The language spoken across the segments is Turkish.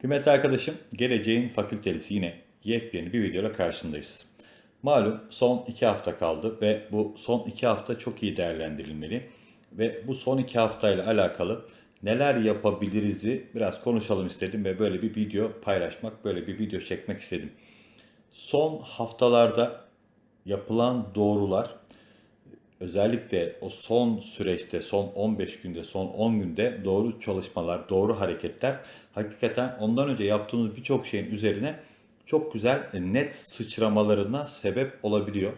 Kıymetli arkadaşım, geleceğin fakültelisi yine yepyeni bir videoyla karşındayız. Malum son iki hafta kaldı ve bu son iki hafta çok iyi değerlendirilmeli. Ve bu son iki haftayla alakalı neler yapabiliriz'i biraz konuşalım istedim ve böyle bir video paylaşmak, böyle bir video çekmek istedim. Son haftalarda yapılan doğrular özellikle o son süreçte, son 15 günde, son 10 günde doğru çalışmalar, doğru hareketler hakikaten ondan önce yaptığımız birçok şeyin üzerine çok güzel e, net sıçramalarına sebep olabiliyor.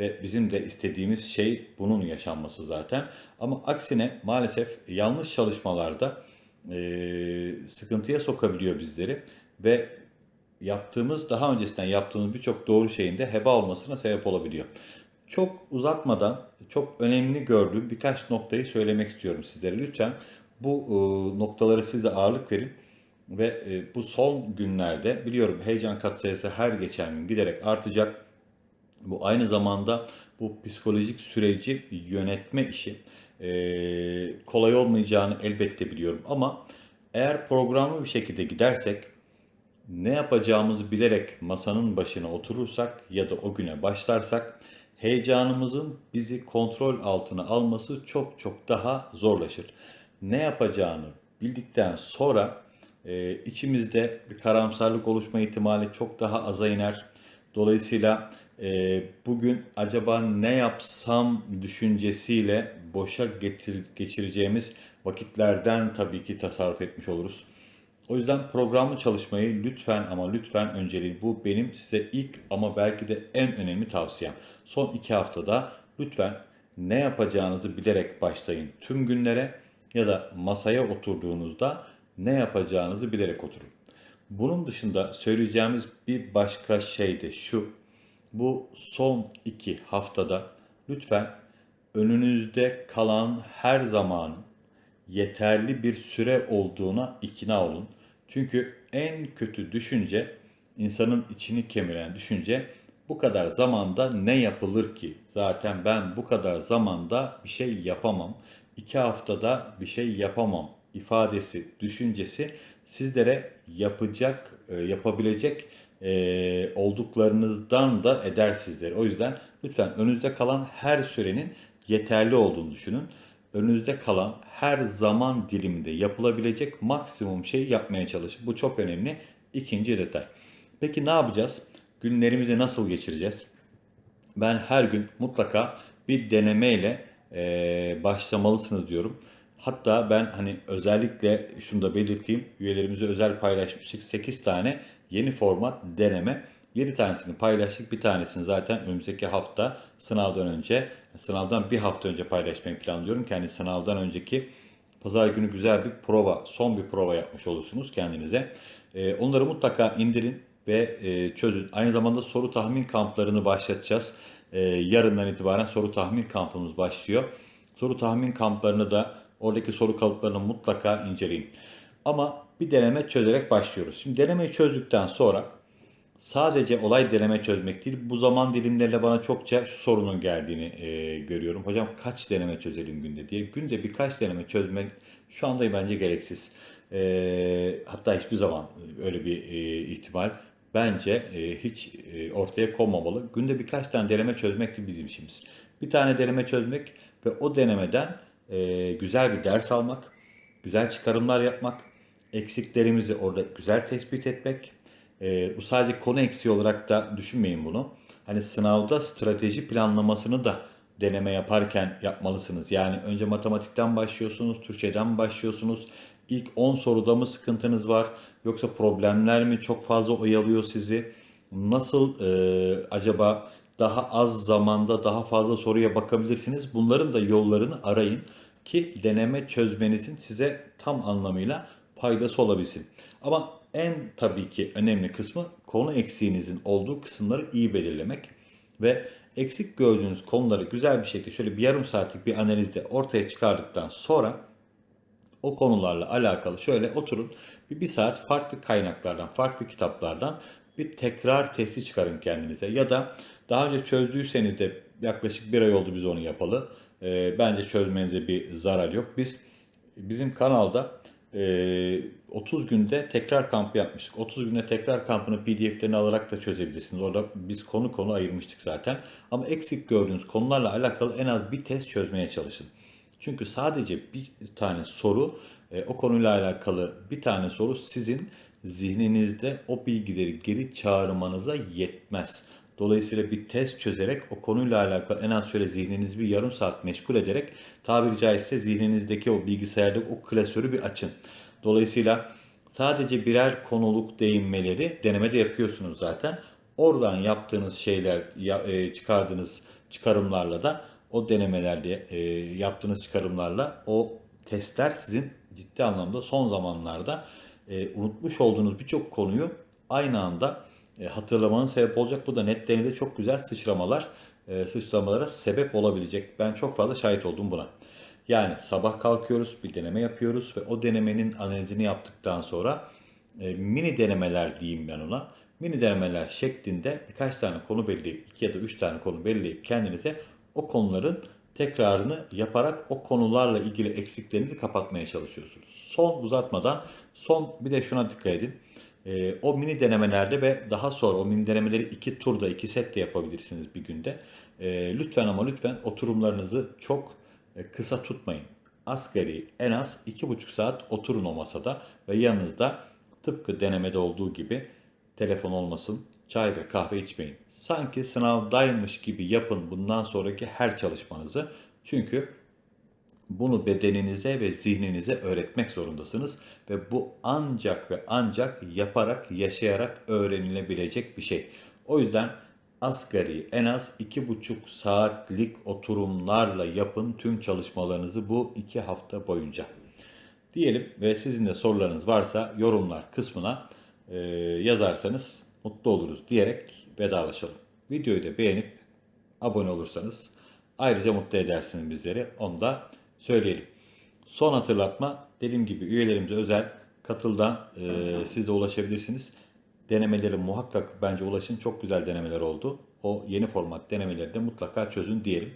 Ve bizim de istediğimiz şey bunun yaşanması zaten. Ama aksine maalesef yanlış çalışmalarda e, sıkıntıya sokabiliyor bizleri. Ve yaptığımız, daha öncesinden yaptığımız birçok doğru şeyin de heba olmasına sebep olabiliyor. Çok uzatmadan çok önemli gördüğüm birkaç noktayı söylemek istiyorum sizlere. Lütfen bu e, noktalara siz de ağırlık verin. Ve e, bu son günlerde biliyorum heyecan katsayısı her geçen gün giderek artacak. Bu aynı zamanda bu psikolojik süreci yönetme işi e, kolay olmayacağını elbette biliyorum. Ama eğer programlı bir şekilde gidersek ne yapacağımızı bilerek masanın başına oturursak ya da o güne başlarsak heyecanımızın bizi kontrol altına alması çok çok daha zorlaşır. Ne yapacağını bildikten sonra e, içimizde bir karamsarlık oluşma ihtimali çok daha aza iner. Dolayısıyla e, bugün acaba ne yapsam düşüncesiyle boşa getir, geçireceğimiz vakitlerden tabii ki tasarruf etmiş oluruz. O yüzden programlı çalışmayı lütfen ama lütfen önceliğin bu benim size ilk ama belki de en önemli tavsiyem. Son iki haftada lütfen ne yapacağınızı bilerek başlayın tüm günlere ya da masaya oturduğunuzda ne yapacağınızı bilerek oturun. Bunun dışında söyleyeceğimiz bir başka şey de şu. Bu son iki haftada lütfen önünüzde kalan her zamanın yeterli bir süre olduğuna ikna olun. Çünkü en kötü düşünce, insanın içini kemiren düşünce bu kadar zamanda ne yapılır ki? Zaten ben bu kadar zamanda bir şey yapamam. iki haftada bir şey yapamam ifadesi, düşüncesi sizlere yapacak, e, yapabilecek e, olduklarınızdan da eder sizleri. O yüzden lütfen önünüzde kalan her sürenin yeterli olduğunu düşünün. Önünüzde kalan her zaman diliminde yapılabilecek maksimum şeyi yapmaya çalışın. Bu çok önemli. İkinci detay. Peki ne yapacağız? Günlerimizi nasıl geçireceğiz? Ben her gün mutlaka bir denemeyle e, başlamalısınız diyorum. Hatta ben hani özellikle şunu da belirteyim. Üyelerimize özel paylaşmıştık. 8 tane yeni format deneme. 7 tanesini paylaştık. Bir tanesini zaten önümüzdeki hafta sınavdan önce, sınavdan bir hafta önce paylaşmayı planlıyorum. Kendi sınavdan önceki pazar günü güzel bir prova, son bir prova yapmış olursunuz kendinize. Ee, onları mutlaka indirin ve e, çözün. Aynı zamanda soru tahmin kamplarını başlatacağız. Ee, yarından itibaren soru tahmin kampımız başlıyor. Soru tahmin kamplarını da oradaki soru kalıplarını mutlaka inceleyin. Ama bir deneme çözerek başlıyoruz. Şimdi denemeyi çözdükten sonra sadece olay deneme çözmek değil. Bu zaman dilimleriyle bana çokça şu sorunun geldiğini e, görüyorum. Hocam kaç deneme çözelim günde diye. Günde birkaç deneme çözmek şu anda bence gereksiz. E, hatta hiçbir zaman öyle bir e, ihtimal bence e, hiç e, ortaya konmamalı. Günde birkaç tane deneme çözmek de bizim işimiz. Bir tane deneme çözmek ve o denemeden e, güzel bir ders almak, güzel çıkarımlar yapmak, eksiklerimizi orada güzel tespit etmek. E, bu sadece konu eksiği olarak da düşünmeyin bunu. Hani sınavda strateji planlamasını da deneme yaparken yapmalısınız. Yani önce matematikten başlıyorsunuz, Türkçeden başlıyorsunuz. İlk 10 soruda mı sıkıntınız var? Yoksa problemler mi çok fazla oyalıyor sizi? Nasıl e, acaba daha az zamanda daha fazla soruya bakabilirsiniz? Bunların da yollarını arayın ki deneme çözmenizin size tam anlamıyla faydası olabilsin. Ama en tabii ki önemli kısmı konu eksiğinizin olduğu kısımları iyi belirlemek ve eksik gördüğünüz konuları güzel bir şekilde şöyle bir yarım saatlik bir analizde ortaya çıkardıktan sonra o konularla alakalı şöyle oturun bir, bir saat farklı kaynaklardan, farklı kitaplardan bir tekrar testi çıkarın kendinize. Ya da daha önce çözdüyseniz de yaklaşık bir ay oldu biz onu yapalı. E, bence çözmenize bir zarar yok. Biz bizim kanalda Ee, 30 günde tekrar kampı yapmıştık. 30 günde tekrar kampını PDF'lerini alarak da çözebilirsiniz. Orada biz konu konu ayırmıştık zaten. Ama eksik gördüğünüz konularla alakalı en az bir test çözmeye çalışın. Çünkü sadece bir tane soru, e, o konuyla alakalı bir tane soru sizin zihninizde o bilgileri geri çağırmanıza yetmez. Dolayısıyla bir test çözerek o konuyla alakalı en az şöyle zihninizi bir yarım saat meşgul ederek tabiri caizse zihninizdeki o bilgisayardaki o klasörü bir açın. Dolayısıyla sadece birer konuluk değinmeleri denemede yapıyorsunuz zaten. Oradan yaptığınız şeyler, e, çıkardığınız çıkarımlarla da o denemelerde e, yaptığınız çıkarımlarla o testler sizin ciddi anlamda son zamanlarda e, unutmuş olduğunuz birçok konuyu aynı anda hatırlamanın sebep olacak. Bu da netlerinde çok güzel sıçramalar, e, sıçramalara sebep olabilecek. Ben çok fazla şahit oldum buna. Yani sabah kalkıyoruz, bir deneme yapıyoruz ve o denemenin analizini yaptıktan sonra e, mini denemeler diyeyim ben ona. Mini denemeler şeklinde birkaç tane konu belirleyip, iki ya da üç tane konu belirleyip kendinize o konuların tekrarını yaparak o konularla ilgili eksiklerinizi kapatmaya çalışıyorsunuz. Son uzatmadan son bir de şuna dikkat edin. Ee, o mini denemelerde ve daha sonra o mini denemeleri iki turda, iki sette yapabilirsiniz bir günde. Ee, lütfen ama lütfen oturumlarınızı çok e, kısa tutmayın. Asgari en az iki buçuk saat oturun o masada ve yanınızda tıpkı denemede olduğu gibi telefon olmasın, çay ve kahve içmeyin. Sanki sınavdaymış gibi yapın bundan sonraki her çalışmanızı. Çünkü bunu bedeninize ve zihninize öğretmek zorundasınız ve bu ancak ve ancak yaparak, yaşayarak öğrenilebilecek bir şey. O yüzden asgari en az iki buçuk saatlik oturumlarla yapın tüm çalışmalarınızı bu iki hafta boyunca. Diyelim ve sizin de sorularınız varsa yorumlar kısmına e, yazarsanız mutlu oluruz diyerek vedalaşalım. Videoyu da beğenip abone olursanız ayrıca mutlu edersiniz bizleri. Onu da söyleyelim. Son hatırlatma dediğim gibi üyelerimize özel katıldan e, siz de ulaşabilirsiniz. Denemeleri muhakkak bence ulaşın. Çok güzel denemeler oldu. O yeni format denemeleri de mutlaka çözün diyelim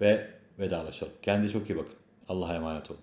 ve vedalaşalım. Kendinize çok iyi bakın. Allah'a emanet olun.